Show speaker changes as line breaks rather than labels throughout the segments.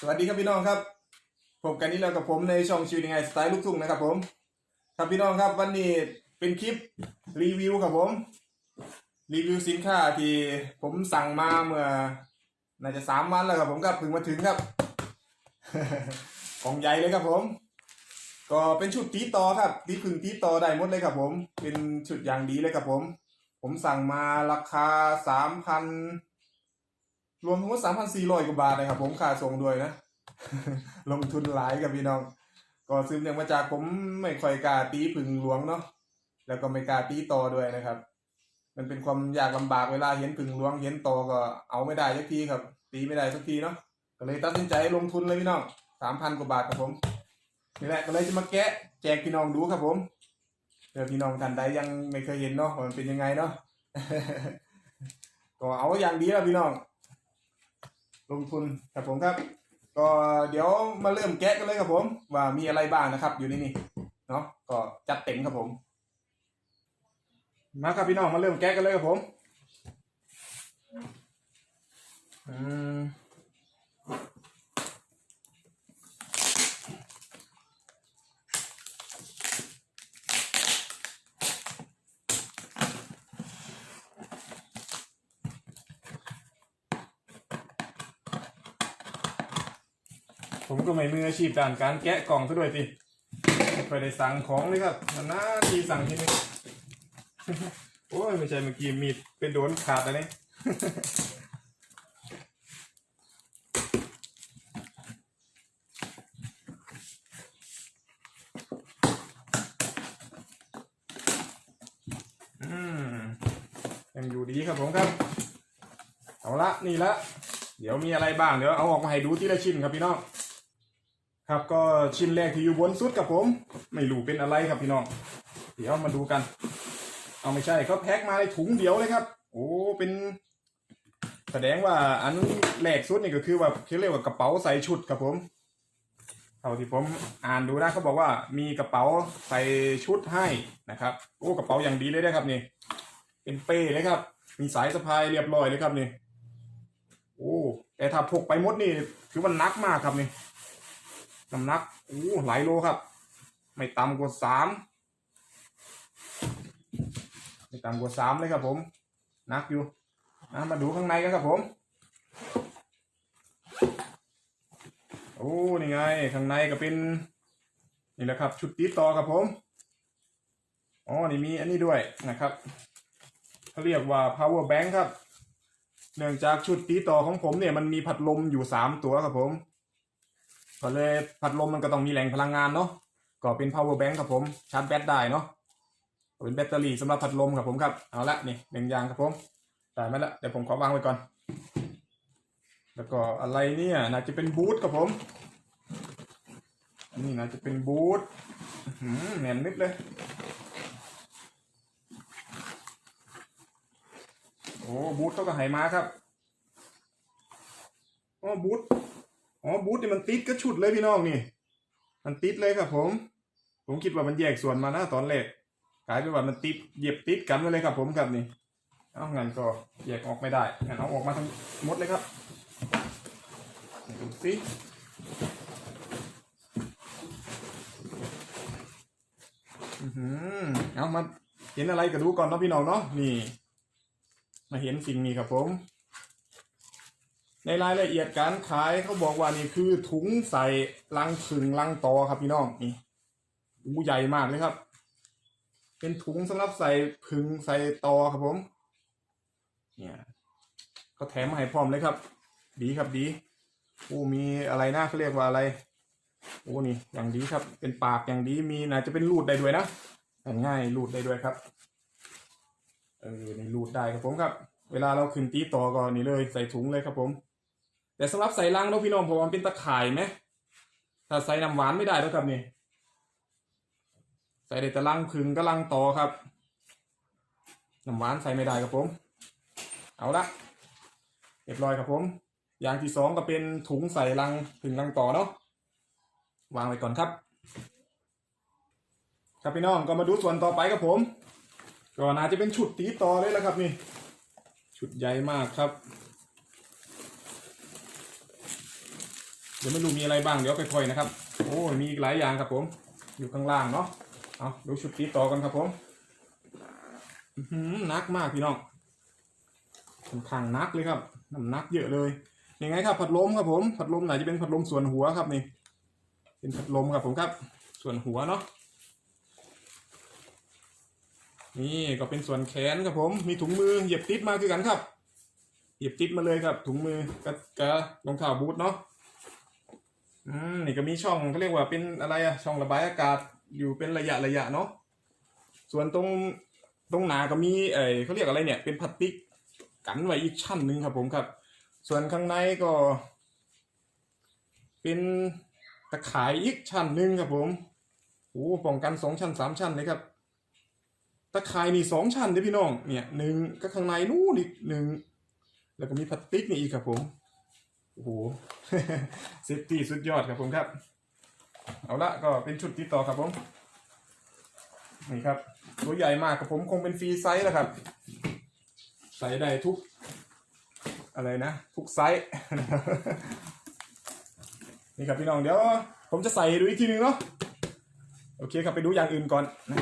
สวัสดีครับพี่น้องครับพบกันนี้แล้วกับผมในช่องชีวิตยังไงสไตล์ลูกทุ่งนะครับ ผมครับพี่น้องครับวันนี้เป็นคลิปรีวิวครับผม รีวิวสินค้าที่ผมสั่งมาเมื่อ น่าจะสามวันแล้วครับผมครับเพิ่งมาถึงครับของใหญ่เลยครับผม ก็เป็นชุดตีต่อครับตีพึ่งตีต่อได้หมดเลยครับผม เป็นชุดอย่างดีเลยครับผม ผมสั่งมาราคาสามพัน รวมทั้งหมดสามพันสี่ร้อยกว่าบาทนะครับ ผมค่าส่งด้วยนะ ลงทุนหลายกับพี่น้อง ก็ซื้อเนื่องมาจากผมไม่ค่อยกล้าตีผึ่งหลวงเนาะแล้วก็ไม่กล้าตีต่อด้วยนะครับ มันเป็นความยากลำบากเวลาเห็นผึ่งหลวงเห็นต่อก็เอาไม่ได้สักทีครับ ตีไม่ได้สักทีเนาะก็เลยตัดสินใจลงทุนเลยพี่น้องสามพันกว่าบาทครับผมนี่แหละก็เลยจะมาแกะแจกพี่น้องดูครับผมเผื่อพี่น้องท่านใดยังไม่เคยเห็นเนาะมันเป็นยังไงเนาะก็เอาอย่างดีแล้วพี่น้อง ลงทุนครับผมครับ ก็เดี๋ยวมาเริ่มแกะกันเลยครับผม ว่ามีอะไรบ้างนะครับ อยู่ในนี้เนาะก็จัดเต็มครับผม มาครับพี่น้องมาเริ่มแกะกันเลยครับผมอืม ผมก็ไม่มืออาชีพด้านการแกะกล่องซะด้วยสิไม่เคยได้สั่งของเลยครับนานๆทีสั่งทีนึงโอ้ยไม่ใช่เมื่อกี้มีดเป็นโดนขาดแล้วนี่อืมยังอยู่ดีครับผมครับ เอาละนี่ละ เดี๋ยวมีอะไรบ้างเดี๋ยวเอาออกมาให้ดูทีละชิ้นครับพี่น้อง ครับก็ชิ้นแรกที่อยู่บนสุดครับผม ไม่รู้เป็นอะไรครับพี่น้อง เดี๋ยวมาดูกัน เอาไม่ใช่เขาแพ็คมาในถุงเดียวเลยครับ โอ้เป็น แสดงว่าอันแรกสุดนี่ก็คือว่าเขาเรียกว่ากระเป๋าใส่ชุดครับผมเท่าที่ผมอ่านดูนะเขาบอกว่ามีกระเป๋าใส่ชุดให้นะครับ โอ้กระเป๋าอย่างดีเลยนะครับนี่ เป็นเป้เลยครับ มีสายสะพายเรียบร้อยเลยครับนี่ โอ้แต่ถ้าพกไปมดนี่คือว่านักมากครับนี่ น้ำหนักโอ้หลายโลครับ ไม่ต่ำกว่าสามไม่ต่ำกว่าสามเลยครับผมนักอยู่นะมาดูข้างในกันครับผม โอ้นี่ไง ข้างในก็เป็น นี่แหละครับ ชุดติดต่อครับผมอ๋อนี่มีอันนี้ด้วยนะครับเขาเรียกว่า power bank ครับ เนื่องจากชุดตีต่อของผมเนี่ยมันมีพัดลมอยู่สามตัวครับผม ก็เลยพัดลมมันก็ต้องมีแหล่งพลังงานเนาะก็เป็น power bank ครับผมชาร์จแบตได้เนาะเป็นแบตเตอรี่สำหรับพัดลมครับผมครับเอาละนี่หนึ่งอย่างครับผมได้ไหมละเดี๋ยวผมขอวางไว้ก่อน แล้วก็อะไรเนี่ยน่าจะเป็นบูทครับผมอันนี้น่าจะเป็นบูทอื้อหือแน่นนิดเลยโอ้บูทเขาก็ให้มาครับอ๋อบูท อ๋อบูทนี่มันติดก็ชุดเลยพี่น้องนี่ มันติดเลยครับผม ผมคิดว่ามันแยกส่วนมานะตอนแรกกลายเป็นว่ามันติดเหยียบติดกันไว้เลยครับผมครับนี่ เอางั้นก็แยกออกไม่ได้งั้นเอาออกมาทั้งหมดเลยครับดูสิอื้อเอามาเห็นอะไรก็ดูก่อนเนาะพี่น้องเนาะนี่ มาเห็นสิ่งนี้ครับผม ในรายละเอียดการขายเขาบอกว่านี่คือถุงใส่ลังผึ่งลังตอครับพี่น้องนี่อู้ใหญ่มากเลยครับ เป็นถุงสำหรับใส่ผึ่งใส่ตอครับผม เนี่ยเขาแถมมาให้พร้อมเลยครับ ดีครับดีโอ้มีอะไรหนะเขาเรียกว่าอะไรโอ้นี่อย่างดีครับ เป็นปากอย่างดีมีน่าจะเป็นรูดได้ด้วยนะง่ายรูดได้ด้วยครับเออในรูดได้ครับผมครับ เวลาเราขึ้นตีต่อก็นี่เลยใส่ถุงเลยครับผม แต่สำหรับใส่ลังเนาะพี่น้องผมวันเป็นตะข่ายไหมถ้าใส่น้ำหวานไม่ได้แล้วครับนี่ใส่ได้แต่ลังพึงก็ลังต่อครับน้ำหวานใส่ไม่ได้ครับผม เอาละเรียบร้อยครับผม อย่างที่สองก็เป็นถุงใส่ลังพึงลังต่อเนาะวางไว้ก่อนครับ ครับพี่น้องก็มาดูส่วนต่อไปครับผมก็น่าจะเป็นชุดตีต่อเลยแล้วครับนี่ ชุดใหญ่มากครับ ดดี๋ยวไม่รู้มีอะไรบ้างเดี๋ยวค่อยๆนะครับ โอ้มีอีกหลายอย่างครับผม อยู่ข้างล่างเนาะเอาดูชุดตีต่อกันครับผมหือหนักมากพี่น้องค่อนข้างนักเลยครับน้ำหนักเยอะเลยยังไงครับพัดลมครับผมพัดลมไหนจะเป็นพัดลมส่วนหัวครับนี่ เป็นพัดลมครับผมครับ ส่วนหัวเนาะนี่ก็เป็นส่วนแขนครับผม มีถุงมือเหยียบติดมาคือกันครับ เหยียบติดมาเลยครับ ถุงมือกับกับรองเท้าบูทเนาะ อืมนี่ก็มีช่องเขาเรียกว่าเป็นอะไรอะช่องระบายอากาศอยู่เป็นระยะระยะเนาะส่วนตรงตรงหนาก็มีเออเขาเรียกอะไรเนี่ย เป็นพลาสติกกันไว้อีกชั้นหนึ่งครับผมครับ ส่วนข้างในก็ เป็นตะข่ายอีกชั้นหนึ่งครับผมโอ้ป้องกันสองชั้นสามชั้นเลยครับตะข่ายนี่สองชั้นเด้พี่น้องเนี่ยหนึ่งก็ข้างในนู่นอีกหนึ่งแล้วก็มีพลาสติกนี่อีกครับผม โอ้โหเซฟตี้สุดยอดครับผมครับ เอาละก็เป็นชุดที่ต่อครับผม นี่ครับ ตัวใหญ่มากครับผมคงเป็นฟรีไซส์แล้วครับ ใส่ได้ทุก อะไรนะ ทุกไซส์ นี่ครับพี่น้องเดี๋ยว ผมจะใส่ดูอีกทีนึงเนาะ โอเคครับไปดูอย่างอื่นก่อนนะ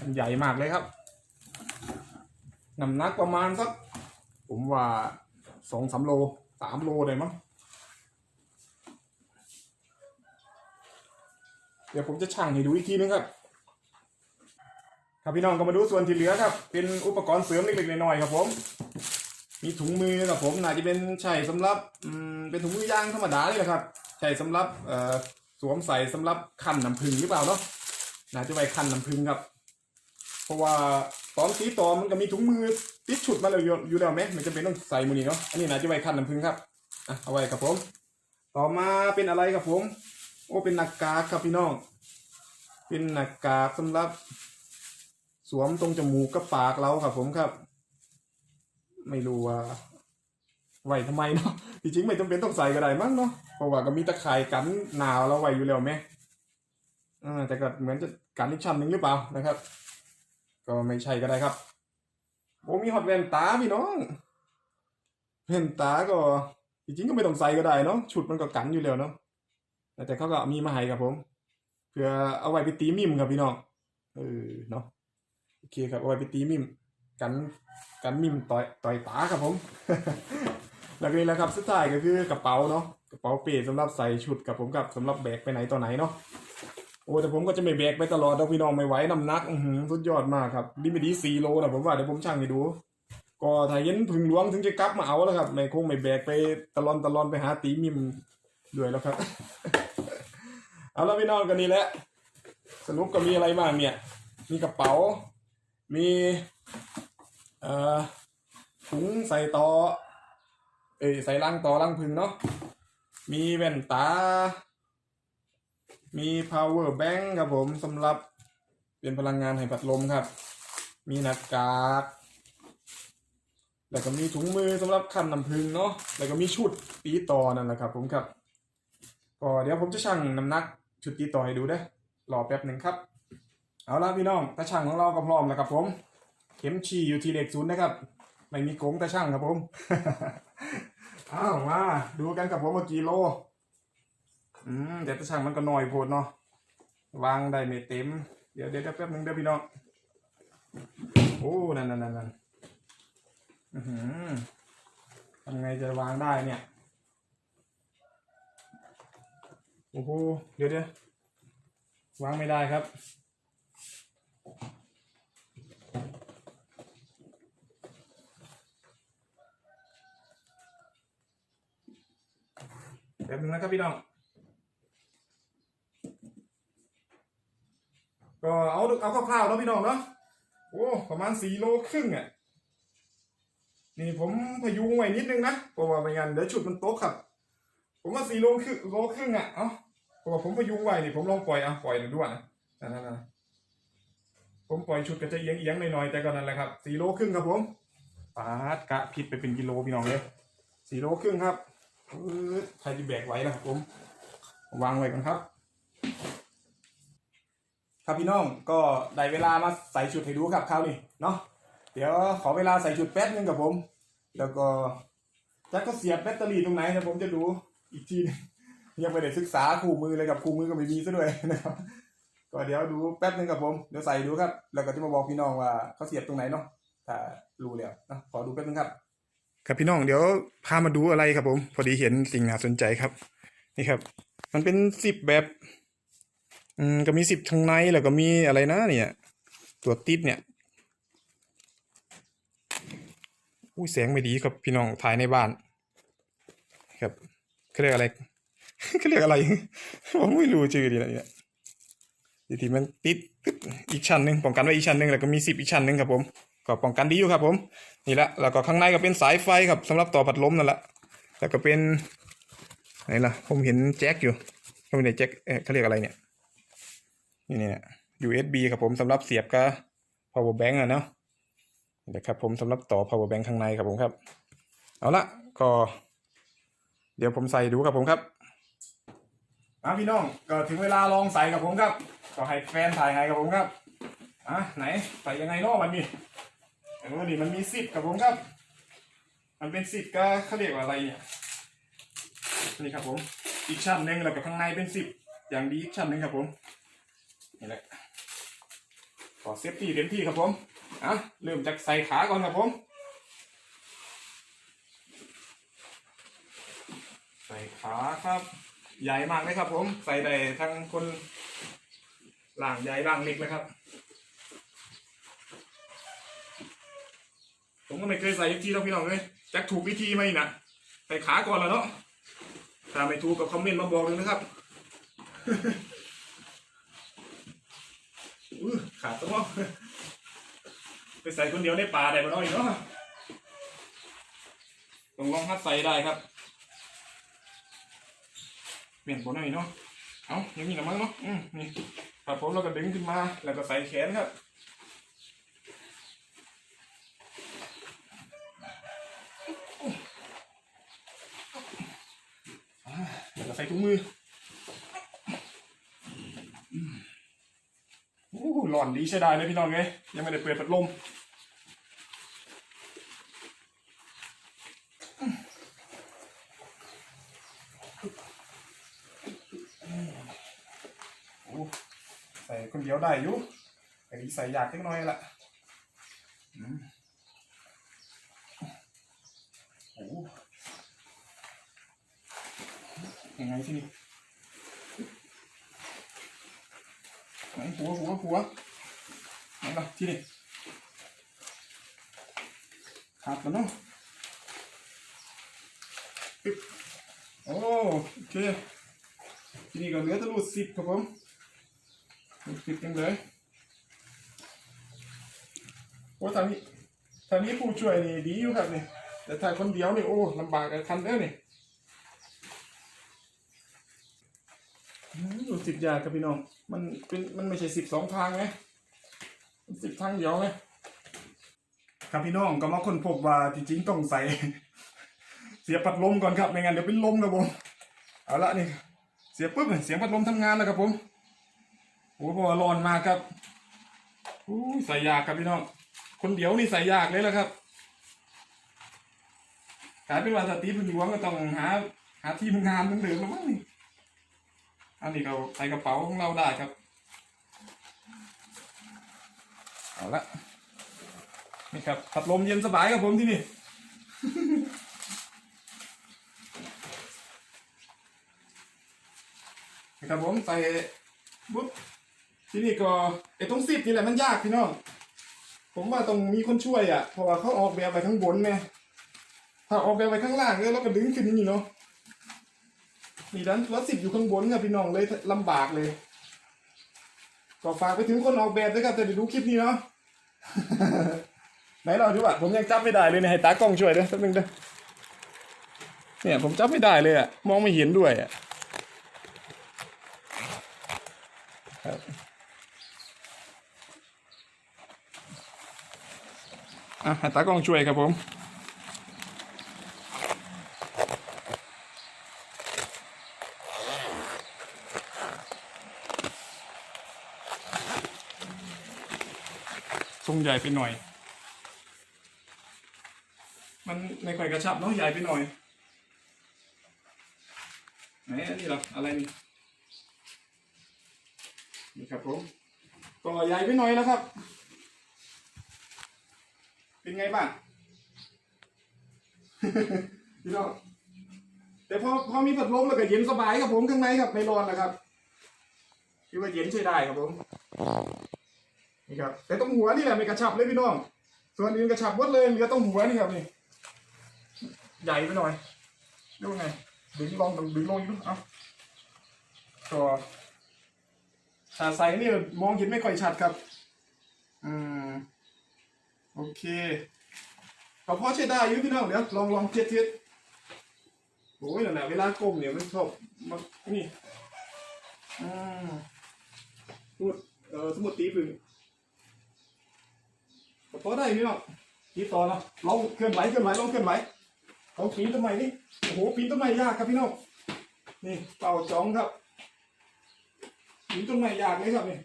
มันใหญ่มากเลยครับ น้ำหนักประมาณสัก ผมว่าสองสามโล สามโลได้มั้งเดี๋ยวผมจะชั่งให้ดูอีกทีนึงครับ ครับพี่น้องก็มาดูส่วนที่เหลือครับ เป็นอุปกรณ์เสริมเล็กๆน้อยๆครับผม มีถุงมือครับผมน่าจะเป็นใช้สำหรับอืมเป็นถุงมือยางธรรมดาเลยนะครับใช้สำหรับเอ่อสวมใส่สำหรับคั้นน้ำผึ้งหรือเปล่าเนาะน่าจะไว้คั้นน้ำผึ้งครับ เพราะว่าตอนตีต่อมันก็มีถุงมือติดฉุดมาแล้วอยู่แล้วไหมมันจะเป็นต้องใส่มือนี่เนาะอันนี้น่าจะไว้คันน้ำผึ้งครับอะเอาไว้ครับผม ต่อมาเป็นอะไรครับผม โอ้เป็นหน้ากากครับพี่น้อง เป็นหน้ากากสำหรับ สวมตรงจมูกกับปากเราครับผมครับ ไม่รู้ว่าไหว้ทำไมเนาะที่จริงไม่จำเป็นต้องใส่ก็ได้มั้งเนาะเพราะว่าก็มีตะข่ายกันหนาวเราไหวอยู่แล้วไหมอ่าแต่ก็เหมือนจะกันอีกชั้นหนึ่งหรือเปล่านะครับ ก็ไม่ใช่ก็ได้ครับโอ้มีฮอตแว่นตาพี่น้องแว่นตาก็จริงๆก็ไม่ต้องใส่ก็ได้เนาะชุดมันก็กันอยู่แล้วเนาะแต่เขาก็มีมาให้ครับผมเพื่อเอาไว้ไปตีมิมครับพี่น้องเออเนาะโอเคครับเอาไว้ไปตีมิมกันกันมิมต่อยต่อยตาครับผมแล้วก็นี่แหละครับสุดท้ายก็คือกระเป๋าเนาะกระเป๋าเป้สำหรับใส่ชุดกับผมกับสำหรับแบกไปไหนต่อไหนเนาะ โอ้แต่ผมก็จะไม่แบกไปตลอดเราพี่น้องไม่ไหวน้ำหนักอือหือสุดยอดมากครับดิไม่ดีสี่โลนะผมว่าเดี๋ยวผมช่างให้ดู ก็ถ้าเห็นพึงหลวงถึงจะกลับมาเอาแล้วครับไม่คงไม่แบกไปตลอนตลอนไปหาตีมิมด้วยแล้วครับ เอาแล้วพี่น้องกันนี่แหละสรุปก็มีอะไรบ้างเนี่ย มีกระเป๋า มีเอ่อถุงใส่ต่อ เอ้ยใส่ลังต่อลังพึงเนาะมีแว่นตา มี power bank ครับผมสำหรับเป็นพลังงานให้พัดลมครับ มีหน้ากากแล้วก็มีถุงมือสำหรับคันน้ำพึ่งเนาะแล้วก็มีชุดตีต่อนั่นแหละครับ ผมครับก็เดี๋ยวผมจะชั่งน้ำหนักชุดตีต่อให้ดูเด้อรอแป๊บหนึ่งครับ เอาละพี่น้องตาช่างของเราก็พร้อมแล้วครับผม เข็มฉี่อยู่ที่เลขศูนย์นะครับ ไม่มีโกงตาช่างครับผม อ้าวมาดูกันกับผมว่ากี่โล อืมเดี๋ยวตาช่างมันก็หน่อยโพดเนาะวางได้ไม่เต็ม เดี๋ยวเดี๋ยวแป๊บนึงเด้อพี่น้องโอ้นั่นนั่นนั่นนั่นอื้อหือทำไงจะวางได้เนี่ยโอ้โหเดี๋ยวเดี๋ยววางไม่ได้ครับแป๊บนึงนะครับพี่น้อง ก็เอาเอาคร่าวๆแล้วพี่น้องเนาะโอ้ประมาณสี่โลครึ่งอะนี่ผมพยุงไว้นิดนึงนะเพราะว่าไม่งั้นเดี๋ยวชุดมันโต๊ะครับ ผมว่าสี่โลครึ่งโลครึ่งอะเอ้าเพราะว่าผมพยุงไว้นี่ผมลองปล่อยอะปล่อยหนึ่งด้วยนะนั่นนั่นผมปล่อยชุดก็จะเอียงเอียงหน่อยๆแต่ก็นั่นแหละครับสี่โลครึ่งครับผมปาดกะผิดไปเป็นกิโลพี่น้องเลยสี่โลครึ่งครับใครจะแบกไว้ล่ะครับผม วางไว้กันครับ ครับพี่น้องก็ได้เวลามาใส่ชุดให้ดูครับคราวนี้เนาะเดี๋ยวขอเวลาใส่ชุดแป๊บนึงกับผม แล้วก็จะก็เสียบแบตเตอรี่ตรงไหนนะผมจะดูอีกทีหนึ่งยังไม่ได้ศึกษาคู่มือเลยกับคู่มือก็ไม่มีซะด้วยนะครับก็เดี๋ยวดูแป๊บนึงครับผมเดี๋ยวใส่ดูครับ แล้วก็จะมาบอกพี่น้องว่าเขาเสียบตรงไหนเนาะถ้ารู้แล้วนะขอดูแป๊บนึงครับ ครับพี่น้องเดี๋ยวพามาดูอะไรครับผม พอดีเห็นสิ่งน่าสนใจครับ นี่ครับ มันเป็นสิบแบบ อืมก็มีสิบทางในแล้วก็มีอะไรนะเนี่ย ตัวติดเนี่ยอุ้ยแสงไม่ดีครับพี่น้องถ่ายในบ้าน ครับเขาเรียกอะไรเขาเรียกอะไรผมไม่รู้ชื่อดีอะเนี่ยทีทีมันติดอีกชั้นหนึ่งป้องกันไว้อีกชั้นหนึ่งแล้วก็มีสิบอีกชั้นหนึ่งครับผมก็ป้องกันดีอยู่ครับผมนี่ละแล้วก็ข้างในก็เป็นสายไฟครับสำหรับต่อพัดลมนั่นแหละแล้วก็เป็นไหนล่ะผมเห็นแจ็คอยู่เขาเป็นแจ็คเอ๊ะเขาเรียกอะไรเนี่ย นี่เนี่ย USB ครับผมสำหรับเสียบกับ power bank อะเนาะนี่แหละครับผมสำหรับต่อ power bank ข้างในครับผมครับ เอาละก็ เดี๋ยวผมใส่ดูครับผมครับอะพี่น้องก็ถึงเวลาลองใส่กับผมครับ ก็ให้แฟนถ่ายให้กับผมครับอะไหนใส่ยังไงเนาะวันนี้เออนี่มันมีสิบกับผมครับ มันเป็นสิบก็เขาเรียกว่าอะไรเนี่ยนี่ครับผมอีกชั้นหนึ่งแล้วก็ข้างในเป็นสิบอย่างดีอีกชั้นหนึ่งครับผม นี่แหละขอเซฟตี้เต็มที่ครับผมอะเริ่มจากใส่ขาก่อนครับผม ใส่ขาครับ ใหญ่มากเลยครับผม ใส่ได้ทั้งคนล่างใหญ่ล่างเล็กเลยครับ ผมก็ไม่เคยใส่วิธีแล้วพี่น้องเลยจักถูกวิธีไหมนะใส่ขาก่อนแล้วเนาะถ้าไม่ถูกก็คอมเมนต์มาบอกเลยนะครับ อื้อขาดตัวไปใส่คนเดียวในป่าได้บ่น้อยเนาะต้องลองฮัดใส่ได้ครับเปลี่ยนบ่น้อยเนาะเอาอย่างนี้ละมั้งเนาะอืมนี่ครับผมเราก็ดึงขึ้นมาแล้วก็ใส่แขนครับแล้วก็ใส่ถุงมือ โอ้โหหลอนดีใช่ได้เลยพี่น้องไงยังไม่ได้เปิดพัดลมใส่คนเดียวได้อยู่แต่นี้ใส่ยากจังน้อยละอืมโอ้ยังไงที่นี่ หนหัวหัวหัวไหนล่ะที่นี่ขาดแล้วเนาะปึ๊บโอ้เคที่นี่ก็เหลือแตะลุดสิบครับผมรูดสิบยังเลยโอ้ทางนี้ทางนี้ผู้ช่วยนี่ดีอยู่ครับเนี่ยแต่ถ้าคนเดียวนี่โอ้ลำบากกับคันเด้อนี่ย อืมดูสิบยากครับพี่น้อง มันเป็นมันไม่ใช่สิบสองทางไงมันสิบทางเดียวไงครับพี่น้องก็มาคนพบว่าจริงๆต้องใส่ เสียบพัดลมก่อนครับไม่งั้นเดี๋ยวเป็นลมครับผมเอาละนี่เสียบปุ๊บเสียงพัดลมทำงานแล้วครับผมโอ้โหพอร้อนมากครับอู้ใส่ยากครับพี่น้อง คนเดียวนี่ใส่ยากเลยแหละครับกลายเป็นว่าสตีพึ่งหลวงก็ต้องหา หาที่ทำงานเหมือนเดิมแล้วมั้งนี่ อันนี้เราใส่กระเป๋าของเราได้ครับ เอาละนี่ครับพัดลมเย็นสบายครับผมที่นี่ นะครับผมใส่บุ๊บที่นี่ก็ไอ้ตรงสิบนี่แหละมันยากพี่น้องผมว่าต้องมีคนช่วยอะเพราะว่าเขาออกแบบไปข้างบนไงถ้าออกแบบไปข้างล่างเนี่ยเราก็ดึงขึ้นอย่างนี้เนาะ นี่ด้นวัดสิบอยู่ข้างบนครับพี่น้องเลยลำบากเลย ก็ฝากไปถึงคนออกแบบด้วยครับแต่เดี๋ยวดูคลิปนี้เนาะ ไหนเราดูอะผมยังจับไม่ได้เลยเนี่ยให้ตากล้องช่วยด้วยแป๊บนึงเด้อเนี่ยผมจับไม่ได้เลยอะมองไม่เห็นด้วยอะครับอะให้ตากล้องช่วยครับผม ใหญ่ไปหน่อย มันไม่ค่อยกระชับเนาะใหญ่ไปหน่อยไหนอันนี้เหรออะไรนี่นี่ครับผมก็ใหญ่ไปหน่อยแล้วครับ เป็นไงบ้างพี่น้องแต่พอพอมีพัดลมแล้วก็เย็นสบายครับผมข้างในครับไม่ร้อนนะครับคิดว่าเย็นใช้ได้ครับผม นี่ครับแต่ตรงหัวนี่แหละไม่กระชับเลยพี่น้อง ส่วนอื่นกระชับหมดเลยเหลือตรงหัวนี่ครับนี่ใหญ่ไปหน่อยดูไงดึงลองดึงลงอีกดูเอาก็ถ้าใส่นี่มองเห็นไม่ค่อยชัดครับอืมโอเคพอพอใช้ได้อยู่พี่น้องเดี๋ยวลองลองเทียบเทียบโอ้ยนั่นแหละเวลาก้มเนี่ยมันชอบมันนี่อืมสมุดเอ่อสมุดตีพึ่ง พอได้พี่น้องตีต่อเนาะลองเคลื่อนไหวเคลื่อนไหวลองเคลื่อนไหวลองปีนต้นไม้นี่โอ้โหปีนต้นไม้ยากครับพี่น้องนี่เป่าจ้องครับปีนต้นไม้ยากเลยครับนี่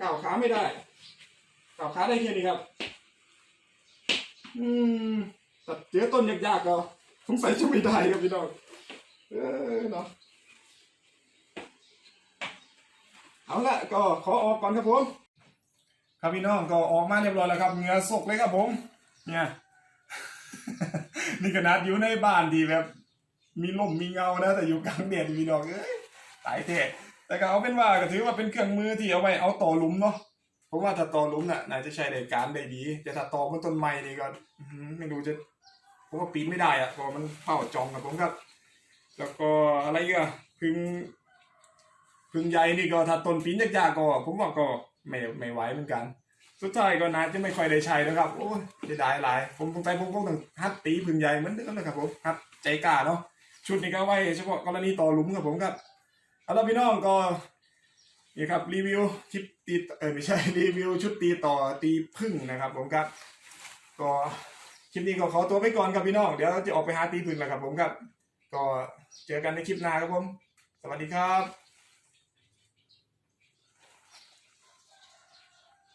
ก้าวขาไม่ได้ก้าวขาได้แค่นี้ครับ อืมแต่เจอต้นยากๆก็สงสัยจะไม่ได้ครับพี่น้องเออเนาะเอาละก็ขอออกก่อนครับผม ครับพี่น้องก็ออกมาเรียบร้อยแล้วครับเหงื่อสกเลยครับผม เนี่ยนี่ขนาดอยู่ในบ้านดีแบบ มีลมมีเงานะแต่อยู่กลางแดดพี่น้องเอ้ยตายเท่แต่ก็เอาเป็นว่าก็ถือว่าเป็นเครื่องมือที่เอาไว้เอาต่อหลุมเนาะผมว่าถ้าต่อหลุมน่ะน่าจะใช้ในการได้ดีแต่ถ้าตอบนต้นไม้นี่ก็ไม่รู้จะผมว่าปีนไม่ได้อะเพราะมันเผาจองกับผมครับ แล้วก็อะไรก็พึ่งพึ่งใหญ่นี่ก็ถ้าต้นปีนยากๆก็ผมว่าก็ ไม่ไม่ไหวเหมือนกัน สุดท้ายก็น่าจะไม่ค่อยได้ใช้นะครับโอ้ยเสียดายหลาย ผมสงสัยผมคงต้องฮัดตีพึ่งใหญ่เหมือนเดิมนะครับผมฮัดใจกล้าเนาะชุดนี้ก็ไว้เฉพาะกรณีต่อหลุมครับผมครับเอาละพี่น้องก็นี่ครับรีวิวคลิปตีเออไม่ใช่รีวิวชุดตีต่อตีพึ่งนะครับ ผมครับ ก็คลิปนี้ก็ขอตัวไปก่อนครับพี่น้องเดี๋ยวจะออกไปหาตีพึ่งแล้วครับผมครับ ก็เจอกันในคลิปหน้าครับผม สวัสดีครับ